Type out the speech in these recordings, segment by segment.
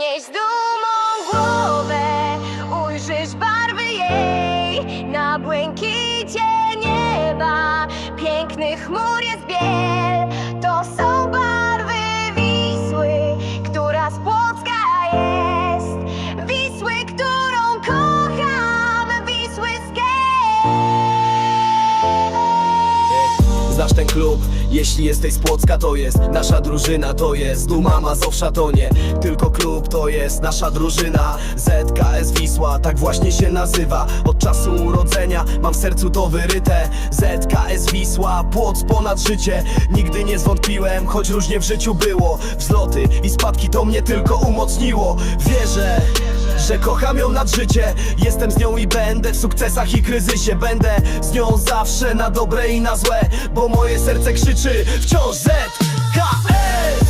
Podnieś dumą głowę, ujrzysz barwy jej na błękicie nieba. Piękny chmur jest biel, to są barwy Wisły, która z Płocka jest. Wisły, którą kocham, Wisły z Znasz ten klub, jeśli jesteś z Płocka to jest. Nasza drużyna to jest. Duma Mazowsza to nie. Tylko klub to jest. Nasza drużyna. ZKS Wisła, tak właśnie się nazywa. Od czasu urodzenia mam w sercu to wyryte. ZKS Wisła, Płoc ponad życie. Nigdy nie zwątpiłem, choć różnie w życiu było. Wzloty i spadki to mnie tylko umocniło. Wierzę że kocham ją nad życie. Jestem z nią i będę w sukcesach i kryzysie. Będę z nią zawsze na dobre i na złe Bo moje serce krzyczy wciąż Z KS Ujrzysz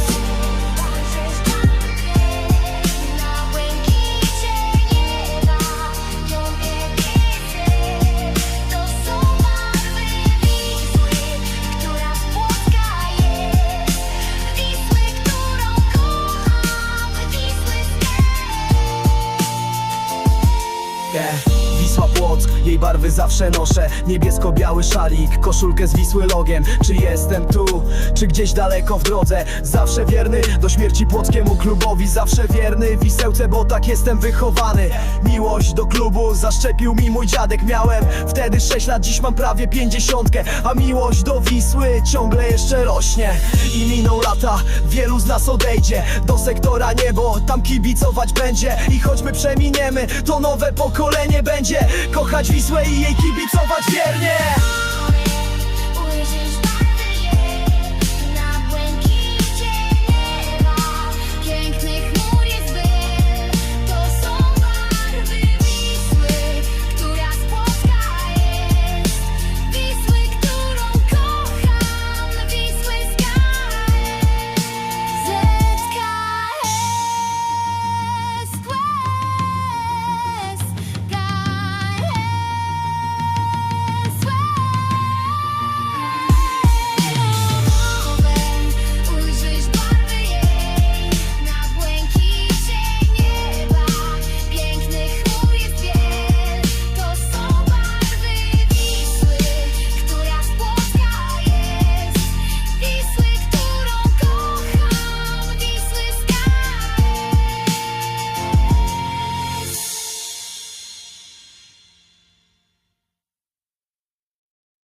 jej barwy zawsze noszę. Niebiesko-biały szalik, koszulkę z Wisły logiem. Czy jestem tu, czy gdzieś daleko w drodze? Zawsze wierny do śmierci płockiemu klubowi Zawsze wierny. Wisełce, bo tak jestem wychowany. Miłość do klubu zaszczepił mi mój dziadek. Miałem wtedy 6 lat, dziś mam prawie pięćdziesiątkę. A miłość do Wisły ciągle jeszcze rośnie. I miną lata, wielu z nas odejdzie. Do sektora niebo, tam kibicować będzie. I choć my przeminiemy, to nowe pokolenie będzie. Kochać Wisłę i jej kibicować wiernie